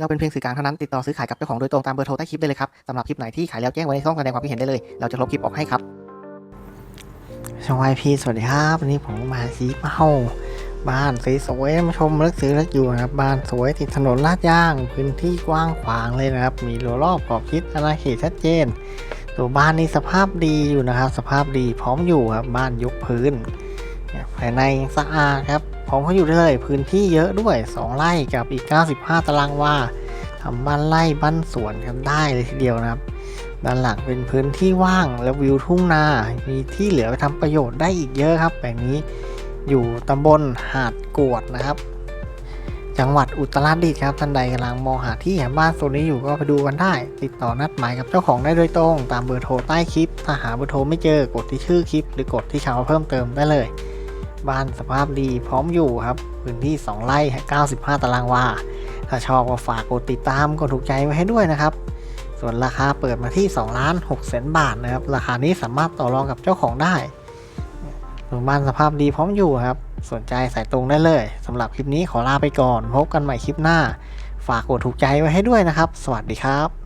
เราเป็นเพียงสื่อกลางเท่านั้นติดต่อซื้อขายกับเจ้าของโดยตรงตามเบอร์โทรใต้คลิปได้เลยครับสำหรับคลิปไหนที่ขายแล้วแจ้งไว้ในช่องแสดงความคิดเห็นได้เลย เราจะลบคลิปออกให้ครับช่องไอพีสวัสดีครับวันนี้ผมมาซีเมาบ้านสวยๆมาชมเลือกซื้อเลือกอยู่นะครับ บ้านสวยติดถนนลาดย่าง พื้นที่กว้างขวางเลยนะครับ มีรั้วรอบขอบชิดอาณาเขตชัดเจน ตัวบ้านนี้สภาพดีอยู่นะครับ สภาพดีพร้อมอยู่ครับ บ้านยกพื้นภายในสะอาดครับ พร้อมเขาอยู่ได้เลยพื้นที่เยอะด้วย 2 ไร่กับอีก 95 ตารางวาทำบ้านไร่บ้านสวนกันได้เลยทีเดียวนะครับ ด้านหลังเป็นพื้นที่ว่างและวิวทุ่งนา มีที่เหลือไปทำประโยชน์ได้อีกเยอะครับแปลงนี้อยู่ตำบลหาดกวดนะครับ จังหวัดอุตรดิตถ์ครับท่านใดกำลังมองหาที่หาบ้านโซนนี้อยู่ก็ไปดูกันได้ ติดต่อนัดหมายกับเจ้าของได้โดยตรง ตามเบอร์โทรใต้คลิป ถ้าหาเบอร์โทรไม่เจอกดที่ชื่อคลิป หรือกดที่ชาวเพิ่มเติมได้เลย บ้านสภาพดีพร้อมอยู่ครับ พื้นที่ 2 ไร่ 95 ตารางวา ถ้าชอบก็ฝากกดติดตามกดถูกใจไว้ให้ด้วยนะครับ ส่วนราคาเปิดมาที่2ล้าน6แสนบาทนะครับ ราคานี้สามารถต่อรองกับเจ้าของได้บ้านสภาพดีพร้อมอยู่ครับ สนใจสายตรงได้เลยสำหรับคลิปนี้ขอลาไปก่อน พบกันใหม่คลิปหน้า ฝากกดถูกใจไว้ให้ด้วยนะครับ สวัสดีครับ